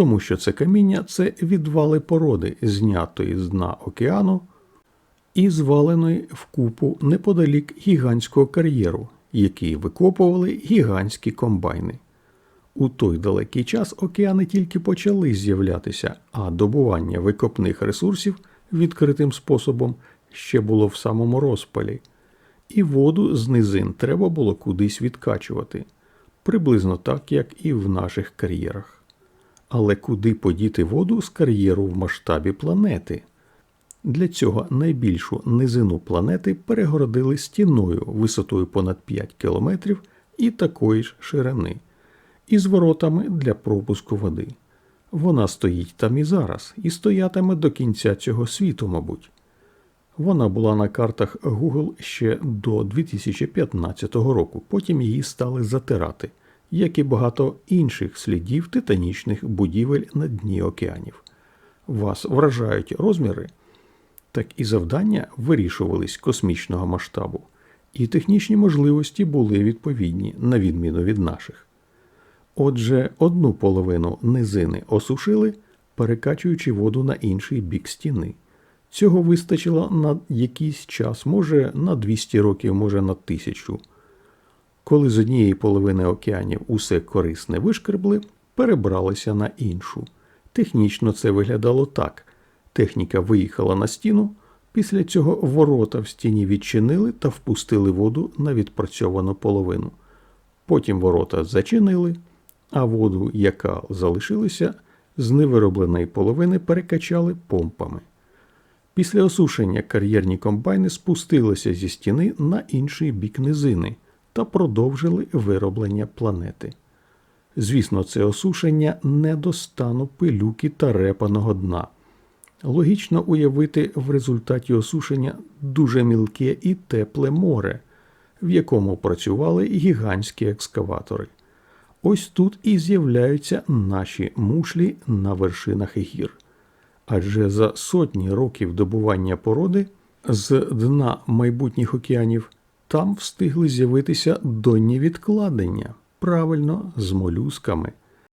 тому що це каміння це відвали породи, знятої з дна океану і зваленої в купу неподалік гігантського кар'єру, який викопували гігантські комбайни. У той далекий час океани тільки почали з'являтися, а добування викопних ресурсів відкритим способом ще було в самому розпалі, і воду з низин треба було кудись відкачувати, приблизно так, як і в наших кар'єрах. Але куди подіти воду з кар'єру в масштабі планети? Для цього найбільшу низину планети перегородили стіною висотою понад 5 кілометрів і такої ж ширини, із воротами для пропуску води. Вона стоїть там і зараз, і стоятиме до кінця цього світу, мабуть. Вона була на картах Google ще до 2015 року, потім її стали затирати, як і багато інших слідів титанічних будівель на дні океанів. Вас вражають розміри, так і завдання вирішувались космічного масштабу, і технічні можливості були відповідні, на відміну від наших. Отже, одну половину низини осушили, перекачуючи воду на інший бік стіни. Цього вистачило на якийсь час, може на 200 років, може на тисячу. Коли з однієї половини океанів усе корисне вишкребли, перебралися на іншу. Технічно це виглядало так: техніка виїхала на стіну, після цього ворота в стіні відчинили та впустили воду на відпрацьовану половину. Потім ворота зачинили, а воду, яка залишилася, з невиробленої половини перекачали помпами. Після осушення кар'єрні комбайни спустилися зі стіни на інший бік низини та продовжили вироблення планети. Звісно, це осушення не до стану пилюки та репаного дна. Логічно уявити в результаті осушення дуже мілке і тепле море, в якому працювали гігантські екскаватори. Ось тут і з'являються наші мушлі на вершинах гір. Адже за сотні років добування породи з дна майбутніх океанів там встигли з'явитися донні відкладення, правильно, з молюсками.